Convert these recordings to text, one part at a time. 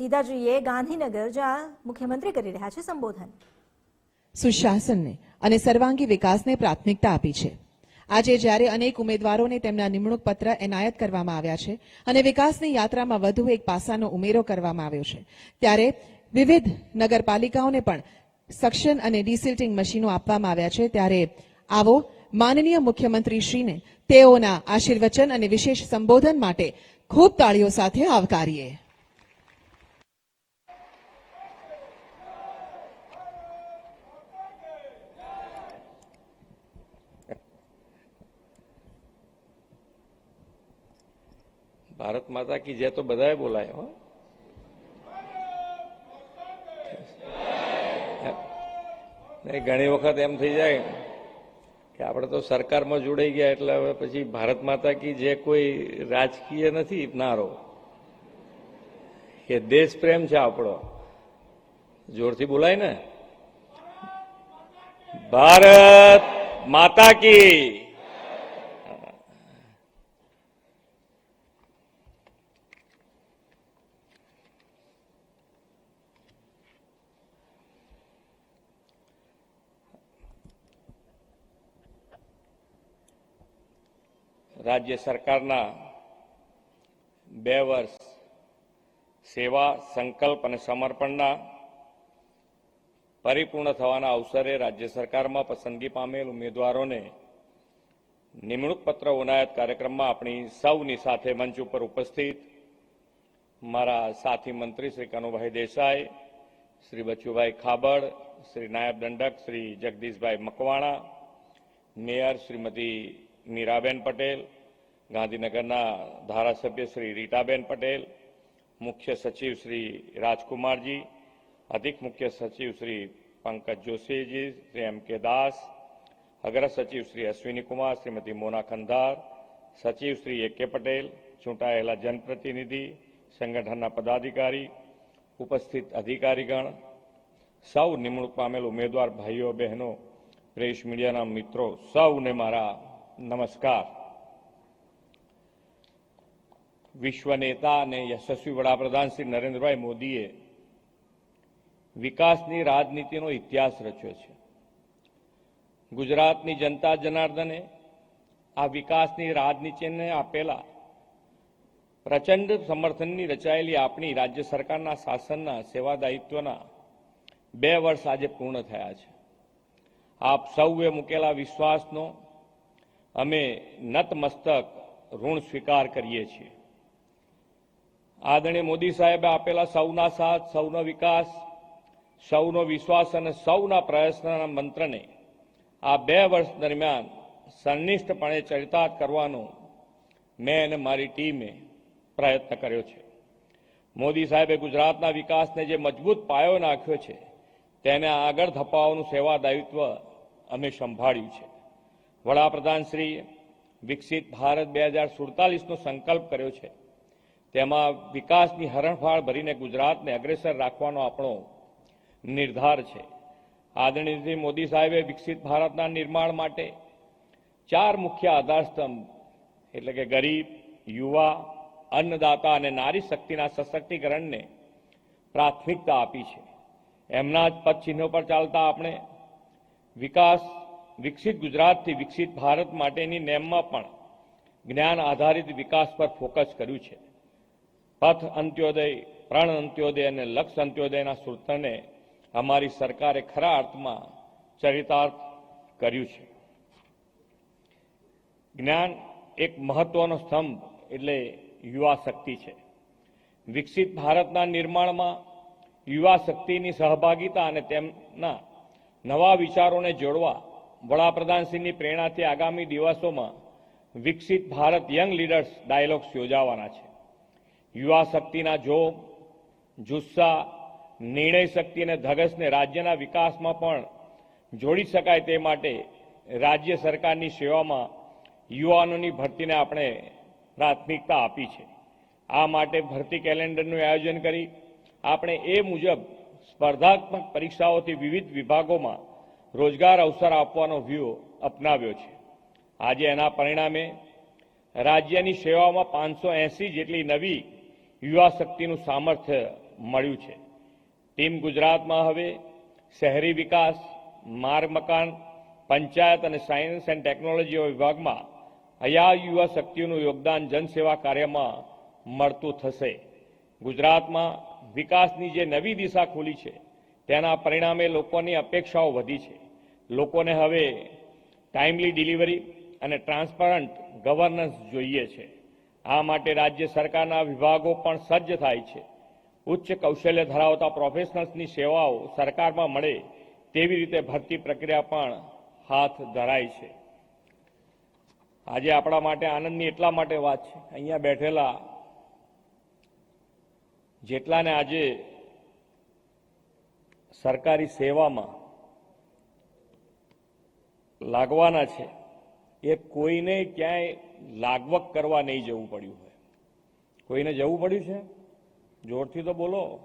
સીધા જોઈએ ગાંધીનગર જ્યાં મુખ્યમંત્રી કરી રહ્યા છે સંબોધન. સુશાસનને અને સર્વાંગી વિકાસને પ્રાથમિકતા આપી છે. આજે જ્યારે અનેક ઉમેદવારોને તેમના નિમણૂક પત્ર એનાયત કરવામાં આવ્યા છે અને વિકાસની યાત્રામાં વધુ એક પાસાનો ઉમેરો કરવામાં આવ્યો છે, ત્યારે વિવિધ નગરપાલિકાઓને પણ સક્શન અને ડિસિલ્ટિંગ મશીનો આપવામાં આવ્યા છે. ત્યારે આવો માનનીય મુખ્યમંત્રીશ્રીને તેઓના આશીર્વચન અને વિશેષ સંબોધન માટે ખૂબ તાળીઓ સાથે આવકારીએ. ભારત માતા કી જય તો બધાએ બોલાય, હો. ઘણી વખત એમ થઈ જાય કે આપણે તો સરકારમાં જોડાઈ ગયા એટલે હવે પછી ભારત માતા કી જે કોઈ રાજકીય નથી નારો કે દેશ પ્રેમ છે આપણો. જોરથી બોલાય ને. ભારત માતા કી. રાજ્ય સરકારના બે વર્ષ સેવા, સંકલ્પ અને સમર્પણના પરિપૂર્ણ થવાના અવસરે રાજ્ય સરકારમાં પસંદગી પામેલ ઉમેદવારોને નિમણૂક પત્ર ઉનાયત કાર્યક્રમમાં આપણી સૌની સાથે મંચ ઉપર ઉપસ્થિત મારા સાથી મંત્રી શ્રી કનુભાઈ દેસાઈ, શ્રી બચુભાઈ ખાબડ, શ્રી નાયબ દંડક શ્રી જગદીશભાઈ મકવાણા, મેયર શ્રીમતી મીરાબેન પટેલ, ગાંધીનગરના ધારાસભ્ય શ્રી રીટાબેન પટેલ, મુખ્ય સચિવ શ્રી રાજકુમારજી, અધિક મુખ્ય સચિવ શ્રી પંકજ જોશીજી, શ્રી એમ કે દાસ, અગ્ર સચિવ શ્રી અશ્વિની કુમાર, શ્રીમતી મોના ખંધાર, સચિવ શ્રી એ કે પટેલ, ચૂંટાયેલા જનપ્રતિનિધિ, સંગઠનના પદાધિકારી, ઉપસ્થિત અધિકારીગણ, સૌ નિમણૂક પામેલ ઉમેદવાર ભાઈઓ બહેનો, પ્રેસ મીડિયાના મિત્રો, સૌને મારા નમસ્કાર. વિશ્વ નેતા અને યશસ્વી વડાપ્રધાન શ્રી નરેન્દ્રભાઈ મોદીએ વિકાસની રાજનીતિનો ઇતિહાસ રચ્યો છે. ગુજરાતની જનતા જનાર્દને આ વિકાસની રાજનીતિને આપેલા પ્રચંડ સમર્થનની રચાયેલી આપણી રાજ્ય સરકારના શાસનના સેવા દાયિત્વના બે વર્ષ આજે પૂર્ણ થયા છે. આપ સૌએ મૂકેલા વિશ્વાસનો અમે નતમસ્તક ઋણ સ્વીકાર કરીએ છીએ. આદરણીય મોદી સાહેબે આપેલા સૌના સાથ, સૌનો વિકાસ, સૌનો વિશ્વાસ અને સૌના પ્રયત્નના મંત્રને આ બે વર્ષ દરમિયાન સંનિષ્ઠપણે ચરિતાર્થ કરવાનો મેં અને મારી ટીમે પ્રયત્ન કર્યો છે. મોદી સાહેબે ગુજરાતના વિકાસને જે મજબૂત પાયો નાખ્યો છે, તેને આગળ ધપાવવાનું સેવા દાયિત્વ અમે સંભાળ્યું છે. વડાપ્રધાન શ્રી વિકસિત ભારત બે હજાર સુડતાલીસનો સંકલ્પ કર્યો છે. તેમાં વિકાસની હરણફાળ ભરીને ગુજરાતને અગ્રેસર રાખવાનો આપણો નિર્ધાર છે. આદરણીય મોદી સાહેબે વિકસિત ભારતના નિર્માણ માટે ચાર મુખ્ય આધારસ્તંભ, એટલે કે ગરીબ, યુવા, અન્નદાતા અને નારી શક્તિના સશક્તિકરણને પ્રાથમિકતા આપી છે. એમના જ પદચિહ્નો પર ચાલતા આપણે વિકાસ વિકસિત ગુજરાતથી વિકસિત ભારત માટેની નેમમાં પણ જ્ઞાન આધારિત વિકાસ પર ફોકસ કર્યું છે. પથ અંત્યોદય, પ્રણ અંત્યોદય અને લક્ષ અંત્યોદયના સૂત્રને અમારી સરકારે ખરા અર્થમાં ચરિતાર્થ કર્યું છે. જ્ઞાન એક મહત્વનો સ્તંભ એટલે યુવા શક્તિ છે. વિકસિત ભારતના નિર્માણમાં યુવા શક્તિની સહભાગિતા અને તેમના નવા વિચારોને જોડવા વડાપ્રધાનશ્રીની પ્રેરણાથી આગામી દિવસોમાં વિકસિત ભારત યંગ લીડર્સ ડાયલોગ્સ યોજાવાના છે. યુવા શક્તિના જોમ, જુસ્સા, નિર્ણય શક્તિ અને ધગસને રાજ્યના વિકાસમાં પણ જોડી શકાય તે માટે રાજ્ય સરકારની સેવામાં યુવાનોની ભરતીને આપણે પ્રાથમિકતા આપી છે. આ માટે ભરતી કેલેન્ડરનું આયોજન કરી, આપણે એ મુજબ સ્પર્ધાત્મક પરીક્ષાઓથી વિવિધ વિભાગોમાં રોજગાર અવસર આપવાનો વ્યૂહ અપનાવ્યો છે. આજે એના પરિણામે રાજ્યની સેવામાં પાંચસો એંસી જેટલી નવી યુવા શક્તિનું સામર્થ્ય મળ્યું છે. ટીમ ગુજરાતમાં હવે શહેરી વિકાસ, માર્ગ મકાન, પંચાયત અને સાયન્સ એન્ડ ટેકનોલોજી વિભાગમાં હયા યુવા શક્તિઓનું યોગદાન જનસેવા કાર્યમાં મળતું થશે. ગુજરાતમાં વિકાસની જે નવી દિશા ખુલી છે, તેના પરિણામે લોકોની અપેક્ષાઓ વધી છે. લોકોને હવે ટાઈમલી ડિલિવરી અને ટ્રાન્સપરન્ટ ગવર્નન્સ જોઈએ છે. આ માટે રાજ્ય સરકારના વિભાગો પણ સજ્જ થાય છે. ઉચ્ચ કૌશલ્ય ધરાવતા પ્રોફેશનલ્સની સેવાઓ સરકારમાં મળે તેવી રીતે ભરતી પ્રક્રિયા પણ હાથ ધરાય છે. આજે આપણા માટે આનંદની એટલા માટે વાત છે. અહીંયા બેઠેલા જેટલાને આજે સરકારી સેવામાં લાગવાના છે. એ કોઈને ક્યાંય લાગવક કરવા નહીં જવું પડ્યું હોય. કોઈને જવું પડ્યું છે? જોરથી તો બોલો.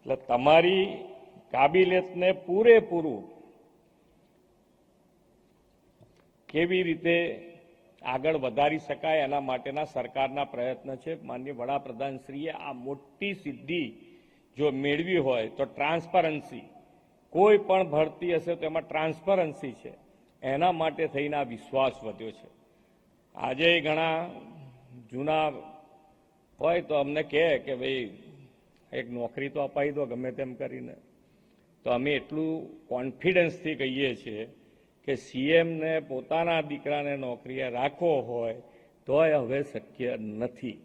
એટલે તમારી કાબિલિયતને પૂરેપૂરું કેવી રીતે આગળ વધારી શકાય એના માટેના સરકારના પ્રયત્ન છે. માન્ય વડાપ્રધાનશ્રીએ આ મોટી સિદ્ધિ જો મેળવી હોય તો ટ્રાન્સપરન્સી કોઈ પણ ભરતી હશે તો એમાં ટ્રાન્સપરન્સી છે. એના માટે થઈને આ વિશ્વાસ વધ્યો છે. આજે ઘણા જૂના હોય તો અમને કહે કે ભાઈ, એક નોકરી તો અપાવી દો ગમે તેમ કરીને. તો અમે એટલું કોન્ફિડન્સથી કહીએ છીએ કે સીએમને પોતાના દીકરાને નોકરીએ રાખવો હોય તોય હવે શક્ય નથી.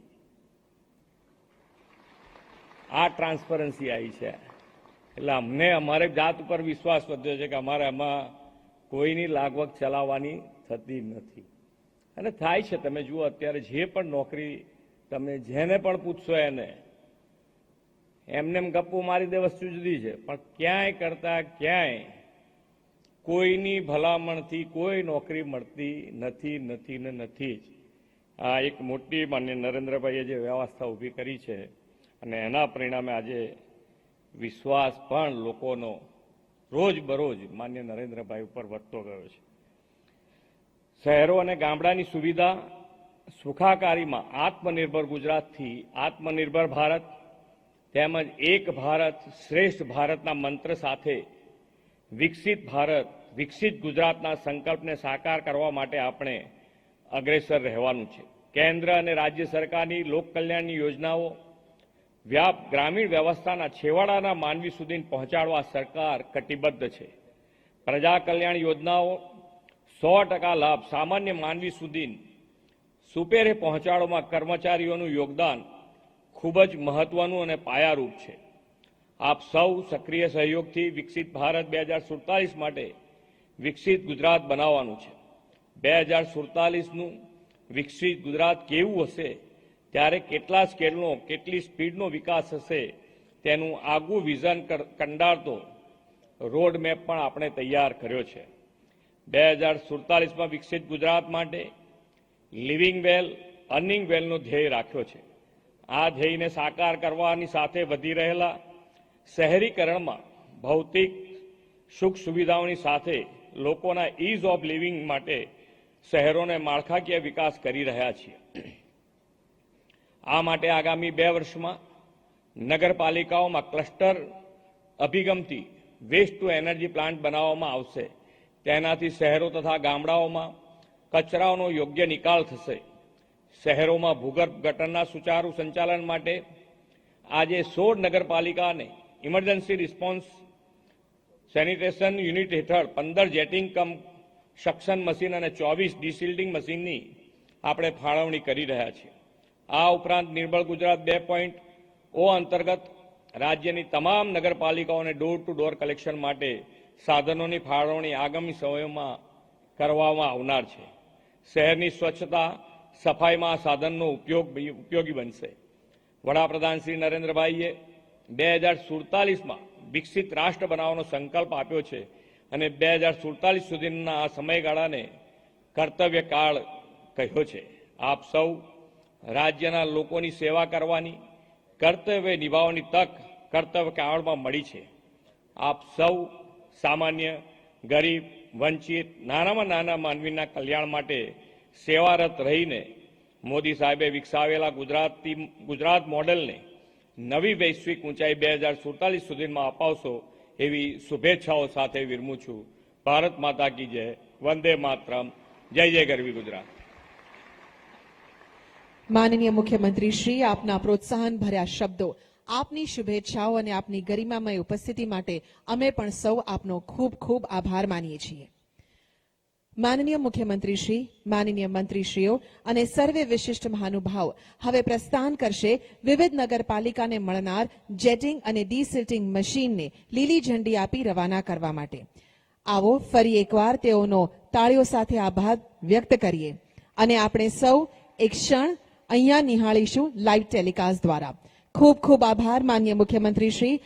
આ ટ્રાન્સપરન્સી આવી છે. એટલે અમને, અમારે જાત ઉપર વિશ્વાસ વધ્યો છે કે અમારે આમાં કોઈની લાગવગ ચલાવવાની થતી નથી. અને થાય છે, તમે જુઓ, અત્યારે જે પણ નોકરી તમે જેને પણ પૂછશો એને, એમને એમ ગપ્પુ મારી દે વસ્તુ જુદી છે. પણ ક્યાંય કરતા ક્યાંય કોઈની ભલામણથી કોઈ નોકરી મળતી નથી નથી ને નથી જ. આ એક મોટી માન્ય નરેન્દ્રભાઈએ જે વ્યવસ્થા ઊભી કરી છે અને એના પરિણામે આજે વિશ્વાસ પણ લોકોનો રોજ બરોજ માન્ય નરેન્દ્રભાઈ ઉપર વધતો ગયો છે. શહેરો અને ગામડાની સુવિધા સુખાકારીમાં આત્મનિર્ભર ગુજરાતથી આત્મનિર્ભર ભારત તેમજ એક ભારત શ્રેષ્ઠ ભારતના મંત્ર સાથે વિકસિત ભારત, વિકસિત ગુજરાતના સંકલ્પને સાકાર કરવા માટે આપણે અગ્રેસર રહેવાનું છે. કેન્દ્ર અને રાજ્ય સરકારની લોક કલ્યાણની યોજનાઓ વ્યાપ ગ્રામીણ વ્યવસ્થાના છેવાડાના માનવી સુધી પહોંચાડવા સરકાર કટિબદ્ધ છે. પ્રજા કલ્યાણ યોજનાઓ સો ટકા લાભ સામાન્ય માનવી સુધી સુપેરે પહોંચાડવામાં કર્મચારીઓનું યોગદાન ખૂબ જ મહત્વનું અને પાયારૂપ છે. આપ સૌ સક્રિય સહયોગથી વિકસિત ભારત બે હજાર સુડતાલીસ માટે વિકસિત ગુજરાત બનાવવાનું છે. બે હજાર સુડતાલીસનું વિકસિત ગુજરાત કેવું હશે ત્યારે કેટલા સ્કેલનો, કેટલી સ્પીડનો વિકાસ હશે તેનું આગવું વિઝન કંડારતો રોડ મેપ પણ આપણે તૈયાર કર્યો છે. બે હજાર સુડતાલીસમાં વિકસિત ગુજરાત માટે લિવિંગ વેલ, અર્નિંગ વેલનો ધ્યેય રાખ્યો છે. આ ધ્યેયને સાકાર કરવાની સાથે વધી રહેલા શહેરીકરણમાં ભૌતિક સુખ સુવિધાઓની સાથે લોકોના ઇઝ ઓફ લિવિંગ માટે શહેરોને માળખાકીય વિકાસ કરી રહ્યા છીએ. આ માટે આગામી બે વર્ષમાં નગરપાલિકાઓમાં ક્લસ્ટર અભિગમથી વેસ્ટ ટુ એનર્જી પ્લાન્ટ બનાવવામાં આવશે. તેનાથી શહેરો તથા ગામડાઓમાં કચરાઓનો યોગ્ય નિકાલ થશે. શહેરોમાં ભૂગર્ભ ગટરના સુચારુ સંચાલન માટે આજે સોળ નગરપાલિકાને ઇમરજન્સી રિસ્પોન્સ સેનિટેશન યુનિટ હેઠળ પંદર જેટિંગ કમ સક્શન મશીન અને ચોવીસ ડિસિલ્ડિંગ મશીનની આપણે ફાળવણી કરી રહ્યા છીએ. આ ઉપરાંત નિર્મળ ગુજરાત બે પોઈન્ટ ઓ અંતર્ગત રાજ્યની તમામ નગરપાલિકાઓને ડોર ટુ ડોર કલેક્શન માટે સાધનોની ફાળવણી આગામી સમયોમાં કરવામાં આવનાર છે. શહેરની સ્વચ્છતા, સફાઈમાં આ સાધનનો ઉપયોગ ઉપયોગી બનશે. વડાપ્રધાન શ્રી નરેન્દ્રભાઈએ બે હજાર સુડતાલીસમાં વિકસિત રાષ્ટ્ર બનાવવાનો સંકલ્પ આપ્યો છે અને બે હજાર સુડતાલીસ સુધીના આ સમયગાળાને કર્તવ્યકાળ કહ્યો છે. આપ સૌ રાજ્યના લોકોની સેવા કરવાની, કર્તવ્ય નિભાવવાની તક કર્તવ્ય કાળમાં મળી છે. આપ સૌ સામાન્ય, ગરીબ, વંચિત, નાનામાં નાના માનવીના કલ્યાણ માટે સેવારત રહીને મોદી સાહેબે વિકસાવેલા ગુજરાતી, ગુજરાત મોડેલને નવી વૈશ્વિક ઊંચાઈ બે હજાર સુડતાલીસ સુધીમાં અપાવશો એવી શુભેચ્છાઓ સાથે વિરમું છું. ભારત માતા કી જય. વંદે માતરમ. જય જય ગરવી ગુજરાત. માનનીય મુખ્યમંત્રી શ્રી, આપના પ્રોત્સાહન ભર્યા શબ્દો, આપની શુભેચ્છાઓ અને આપની ગરિમામય ઉપસ્થિતિ માટે અમે પણ સૌ આપનો ખૂબ ખૂબ આભાર માનીએ છીએ. માનનીય મુખ્યમંત્રી શ્રી, માનનીય મંત્રીશ્રીઓ અને સર્વે વિશિષ્ટ મહાનુભાવ હવે પ્રસ્થાન કરશે વિવિધ નગરપાલિકાને મળનાર જેટિંગ અને ડીસિલ્ટિંગ મશીનને લીલી ઝંડી આપી રવાના કરવા માટે. આવો ફરી એકવાર તેઓનો તાળીઓ સાથે આભાર વ્યક્ત કરીએ. અને આપણે સૌ એક ક્ષણ અહીંયા નિહાળીશું લાઈવ ટેલિકાસ્ટ દ્વારા. ખૂબ ખૂબ આભાર માન્ય મુખ્યમંત્રી શ્રી.